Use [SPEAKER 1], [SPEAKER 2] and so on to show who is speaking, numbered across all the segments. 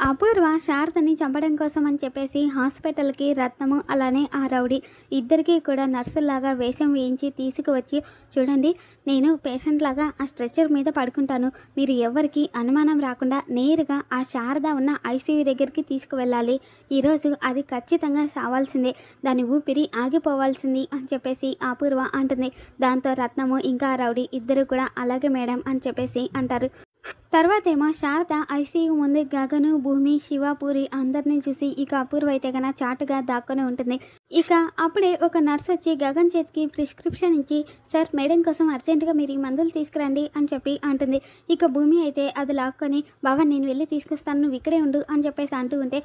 [SPEAKER 1] అపూర్వ శారదని చంపడం కోసం అని చెప్పేసి హాస్పిటల్కి రత్నము అలానే ఆ రౌడీ ఇద్దరికీ కూడా నర్సులాగా వేషం వేయించి తీసుకువచ్చి చూడండి నేను పేషెంట్ లాగా ఆ స్ట్రెచర్ మీద పడుకుంటాను. మీరు ఎవరికి అనుమానం రాకుండా నేరుగా ఆ శారద ఉన్న ఐసీయూ దగ్గరికి తీసుకువెళ్ళాలి. ఈరోజు అది ఖచ్చితంగా సావాల్సిందే. దాని ఊపిరి ఆగిపోవాల్సింది అని చెప్పేసి అపూర్వ అంటుంది. దాంతో రత్నము ఇంకా రౌడీ ఇద్దరు కూడా అలాగే మేడం అని చెప్పేసి అంటారు. తర్వాత ఏమో శారద ఐసీయూ ముందు గగను భూమి శివపూరి అందరినీ చూసి ఇక అపూర్వ అయితే గన చాటుగా దాక్కొని ఉంటుంది. ఇక అప్పుడే ఒక నర్స్ వచ్చి గగన్ చేతికి ప్రిస్క్రిప్షన్ ఇచ్చి సార్ మేడం కోసం అర్జెంటుగా మీరు ఈ మందులు తీసుకురండి అని చెప్పి అంటుంది. ఇక భూమి అయితే అది లాక్కొని బావా నేను వెళ్ళి తీసుకొస్తాను నువ్వు ఇక్కడే ఉండు అని చెప్పేసి అంటూ ఉంటే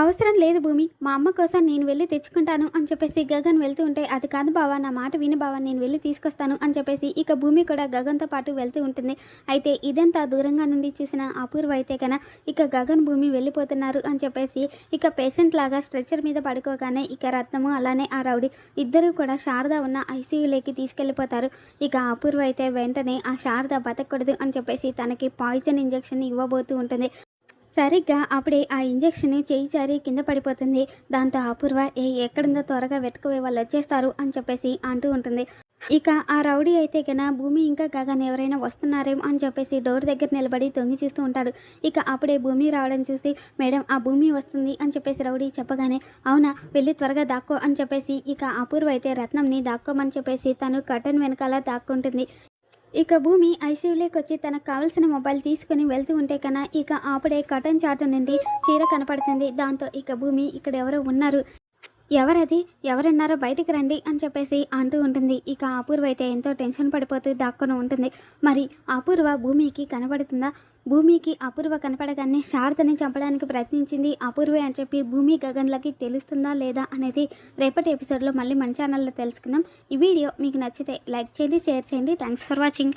[SPEAKER 1] అవసరం లేదు భూమి. మా అమ్మ కోసం నేను వెళ్ళి తెచ్చుకుంటాను అని చెప్పేసి గగన్ వెళ్తూ ఉంటే అది కాదు బావా నా మాట విని బావా నేను వెళ్ళి తీసుకొస్తాను అని చెప్పేసి ఇక భూమి కూడా గగన్తో పాటు వెళ్తూ ఉంటుంది. అయితే ఇదంతా దూరంగా నుండి చూసిన అపూర్వ అయితే కన ఇక గగన్ భూమి వెళ్ళిపోతున్నారు అని చెప్పేసి ఇక పేషెంట్ లాగా స్ట్రెచర్ మీద పడుకోగానే ఇక రత్నము అలానే ఆ రౌడీ ఇద్దరు కూడా శారద ఉన్న ఐసీయూలోకి తీసుకెళ్ళిపోతారు. ఇక అపూర్వ అయితే వెంటనే ఆ శారద బతకూడదు అని చెప్పేసి తనకి పాయిజన్ ఇంజెక్షన్ ఇవ్వబోతూ ఉంటుంది. సరిగ్గా అప్పుడే ఆ ఇంజెక్షన్ చేయి జారి కింద పడిపోతుంది. దాంతో అపూర్వ ఏ ఎక్కడుందో త్వరగా వెతకవే వాళ్ళు వచ్చేస్తారు అని చెప్పేసి అంటూ ఉంటుంది. ఇక ఆ రౌడీ అయితే గన భూమి ఇంకా గగన్ ఎవరైనా వస్తున్నారేమో అని చెప్పేసి డోర్ దగ్గర నిలబడి తొంగి చూస్తూ ఉంటాడు. ఇక అప్పుడే భూమి రావడం చూసి మేడం ఆ భూమి వస్తుంది అని చెప్పేసి రౌడీ చెప్పగానే అవునా వెళ్ళి త్వరగా దాక్కో అని చెప్పేసి ఇక అపూర్వ అయితే రత్నంని దాక్కోమని చెప్పేసి తను కటన్ వెనకాల దాక్కుంటుంది. ఇక భూమి ఐసీయూలోకి వచ్చి తనకు కావలసిన మొబైల్ తీసుకుని వెళ్తూ ఉంటే కన్నా ఇక ఆపడే కటన్ చాటు నుండి చీర కనపడుతుంది. దాంతో ఇక భూమి ఇక్కడ ఎవరో ఉన్నారు. ఎవరది? ఎవరున్నారో బయటికి రండి అని చెప్పేసి అంటూ ఉంటుంది. ఇక అపూర్వ అయితే ఎంతో టెన్షన్ పడిపోతూ దాక్కుని ఉంటుంది. మరి అపూర్వ భూమికి కనబడుతుందా? భూమికి అపూర్వ కనపడగానే శారదని చంపడానికి ప్రయత్నించింది అపూర్వే అని చెప్పి భూమి గగన్లకి తెలుస్తుందా లేదా అనేది రేపటి ఎపిసోడ్లో మళ్ళీ మన ఛానల్లో తెలుసుకుందాం. ఈ వీడియో మీకు నచ్చితే లైక్ చేయండి షేర్ చేయండి. Thanks for watching